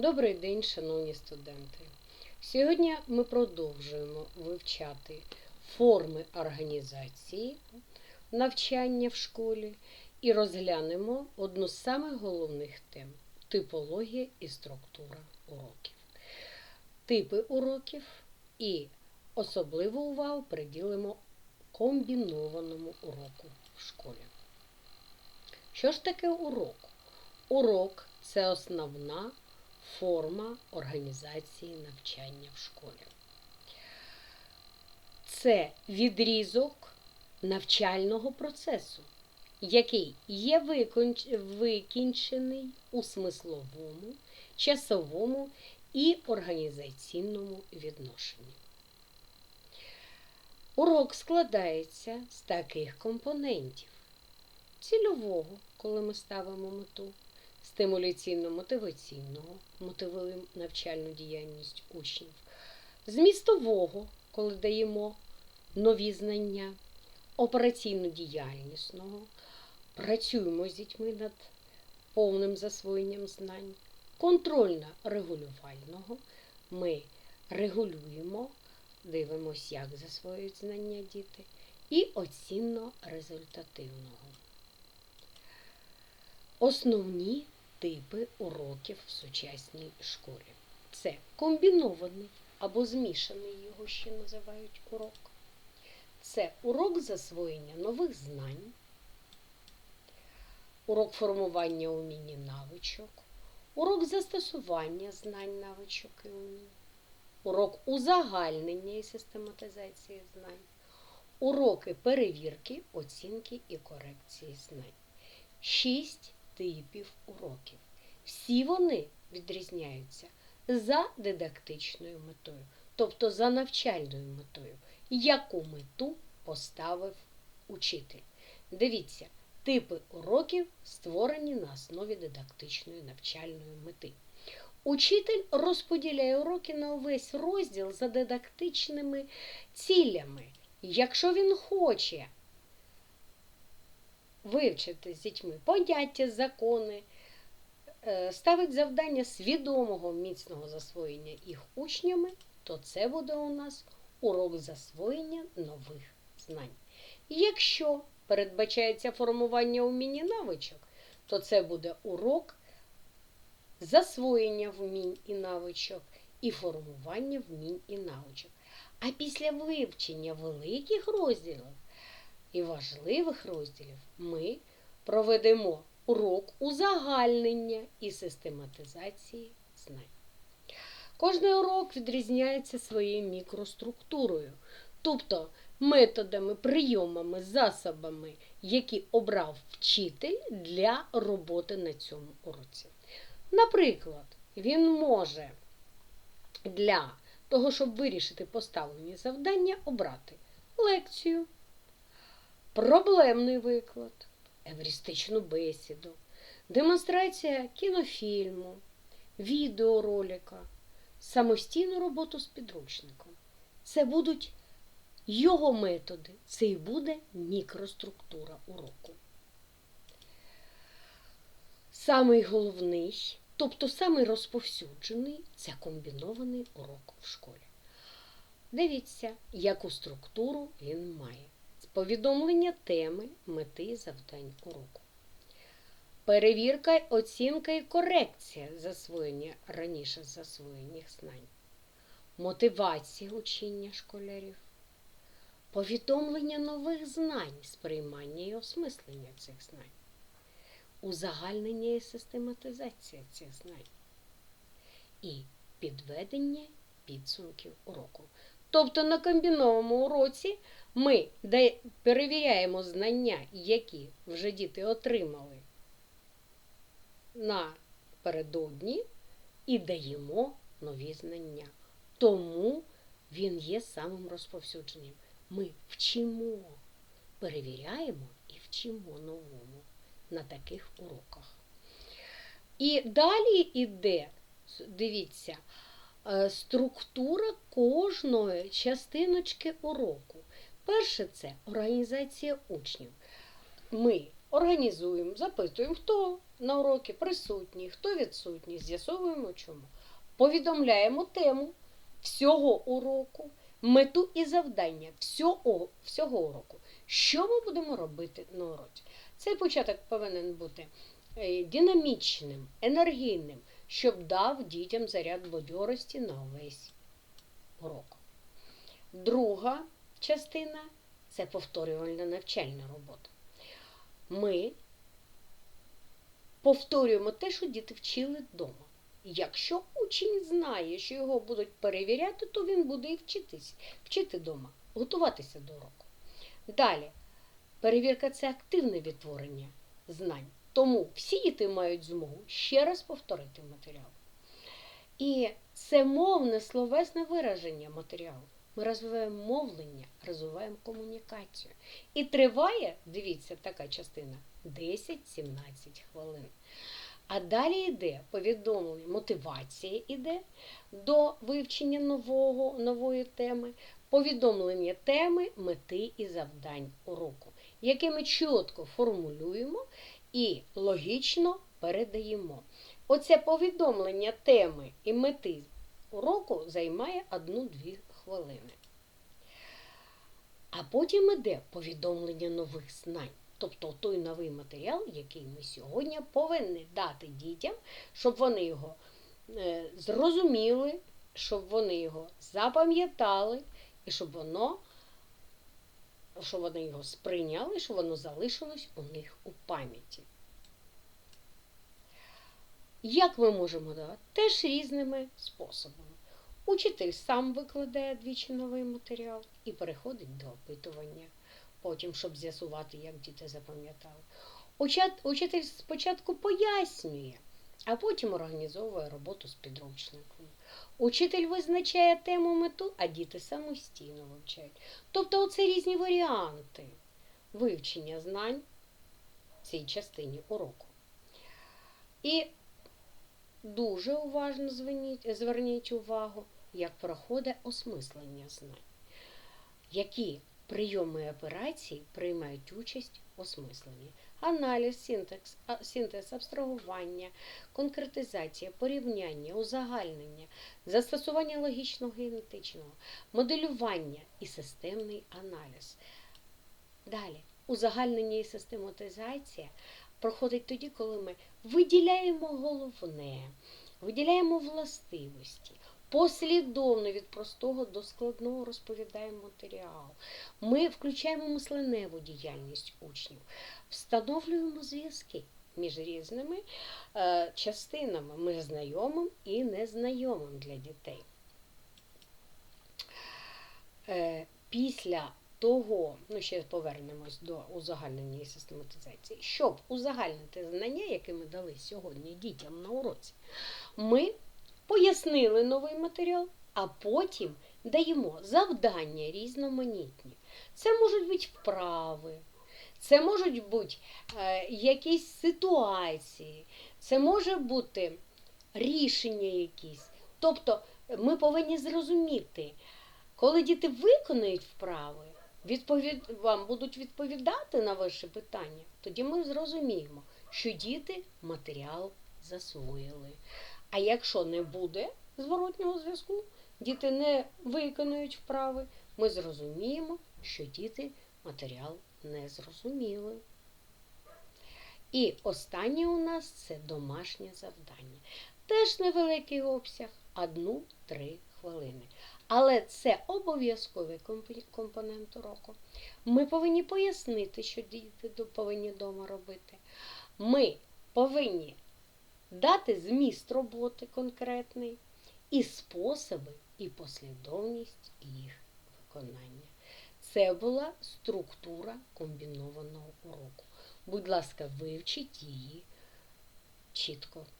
Добрий день, шановні студенти. Сьогодні ми продовжуємо вивчати форми організації навчання в школі і розглянемо одну з самих головних тем типологія і структура уроків. Типи уроків і особливу увагу приділимо комбінованому уроку в школі. Що ж таке урок? Урок це основна форма організації навчання в школі. Це відрізок навчального процесу, який є викінчений у смисловому, часовому і організаційному відношенні. Урок складається з таких компонентів: цільового, коли ми ставимо мету, стимуляційно-мотиваційного, мотивуємо навчальну діяльність учнів, змістового, коли даємо нові знання, операційно-діяльнісного, працюємо з дітьми над повним засвоєнням знань, контрольно-регулювального. Ми регулюємо, дивимося, як засвоюють знання діти, і оцінно-результативного. Основні типи уроків в сучасній школі. Це комбінований або змішаний, його ще називають урок. Це урок засвоєння нових знань, урок формування умінь і навичок, урок застосування знань, навичок і умінь, урок узагальнення і систематизації знань, уроки перевірки, оцінки і корекції знань. Шість типів уроків. Всі вони відрізняються за дидактичною метою, тобто за навчальною метою, яку мету поставив учитель. Дивіться, типи уроків створені на основі дидактичної навчальної мети. Учитель розподіляє уроки на увесь розділ за дидактичними цілями. Якщо він хоче вивчити з дітьми поняття, закони, е, ставить завдання свідомого міцного засвоєння їх учнями, то це буде у нас урок засвоєння нових знань. Якщо передбачається формування умінь навичок, то це буде урок засвоєння вмінь і навичок і формування вмінь і навичок. А після вивчення великих розділів і важливих розділів ми проведемо урок узагальнення і систематизації знань. Кожний урок відрізняється своєю мікроструктурою, тобто методами, прийомами, засобами, які обрав вчитель для роботи на цьому уроці. Наприклад, він може для того, щоб вирішити поставлені завдання, обрати лекцію, проблемний виклад, евристичну бесіду, демонстрація кінофільму, відеоролика, самостійну роботу з підручником. Це будуть його методи, це і буде мікроструктура уроку. Самий головний, тобто самий розповсюджений, це комбінований урок в школі. Дивіться, яку структуру він має повідомлення теми, мети і завдань уроку. Перевірка, оцінка і корекція засвоєння раніше засвоєних знань. Мотивація учення школярів. Повідомлення нових знань, сприймання і осмислення цих знань. Узагальнення і систематизація цих знань. І підведення підсумків уроку. Тобто на комбінованому уроці ми перевіряємо знання, які вже діти отримали напередодні, і даємо нові знання. Тому він є самим розповсюдженим. Ми вчимо, перевіряємо і вчимо новому на таких уроках. І далі йде, дивіться, структура кожної частиночки уроку. Перше це організація учнів. Ми організуємо, запитуємо, хто на уроки присутній, хто відсутній, з'ясовуємо чому. Повідомляємо тему всього уроку, мету і завдання всього, всього уроку. Що ми будемо робити на уроці? Цей початок повинен бути е, динамічним, енергійним, щоб дав дітям заряд бадьорості на увесь урок. Друга частина це повторювальна навчальна робота. Ми повторюємо те, що діти вчили вдома. Якщо учень знає, що його будуть перевіряти, то він буде і вчитись, вчити вдома, готуватися до уроку. Далі, перевірка це активне відтворення знань. Тому всі діти мають змогу ще раз повторити матеріал. І це мовне словесне вираження матеріалу. Ми розвиваємо мовлення, розвиваємо комунікацію. І триває, дивіться, така частина 10-17 хвилин. А далі йде повідомлення, мотивація йде до вивчення нового, нової теми, повідомлення теми, мети і завдань уроку, які ми чітко формулюємо і логічно передаємо. Оце повідомлення теми і мети уроку займає 1-2 хвилини. А потім іде повідомлення нових знань. Тобто той новий матеріал, який ми сьогодні повинні дати дітям, щоб вони його е, зрозуміли, щоб вони його запам'ятали, і щоб воно, щоб вони його сприйняли, щоб воно залишилось у них у пам'яті. Як ми можемо давати? Теж різними способами. Учитель сам викладає двічі новий матеріал і переходить до опитування, потім, щоб з'ясувати, як діти запам'ятали. Учитель спочатку пояснює, а потім організовує роботу з підручником. Учитель визначає тему мету, а діти самостійно вивчають. Тобто, оце різні варіанти вивчення знань в цій частині уроку. І дуже уважно зверніть, увагу, як проходить осмислення знань, які прийоми операції приймають участь осмисленні. Аналіз, синтекс, синтез, абстрагування, конкретизація, порівняння, узагальнення, застосування логічного генетичного, моделювання і системний аналіз. Далі, узагальнення і систематизація проходить тоді, коли ми виділяємо головне, виділяємо властивості, послідовно від простого до складного розповідаємо матеріал. Ми включаємо мисленеву діяльність учнів, встановлюємо зв'язки між різними е, частинами, між знайомим і незнайомим для дітей. Е, після того, ну ще повернемось до узагальнення і систематизації, щоб узагальнити знання, які ми дали сьогодні дітям на уроці, ми пояснили новий матеріал, а потім даємо завдання різноманітні. Це можуть бути вправи, це можуть бути е, якісь ситуації, це може бути рішення якісь. Тобто ми повинні зрозуміти, коли діти виконають вправи, відповід... вам будуть відповідати на ваші питання, тоді ми зрозуміємо, що діти матеріал засвоїли. А якщо не буде зворотнього зв'язку, діти не виконують вправи, ми зрозуміємо, що діти матеріал не зрозуміли. І останнє у нас це домашнє завдання. Теж невеликий обсяг, одну-три хвилини. Але це обов'язковий компонент уроку. Ми повинні пояснити, що діти повинні вдома робити. Ми повинні дати зміст роботи конкретний, і способи, і послідовність їх виконання. Це була структура комбінованого уроку. Будь ласка, вивчіть її чітко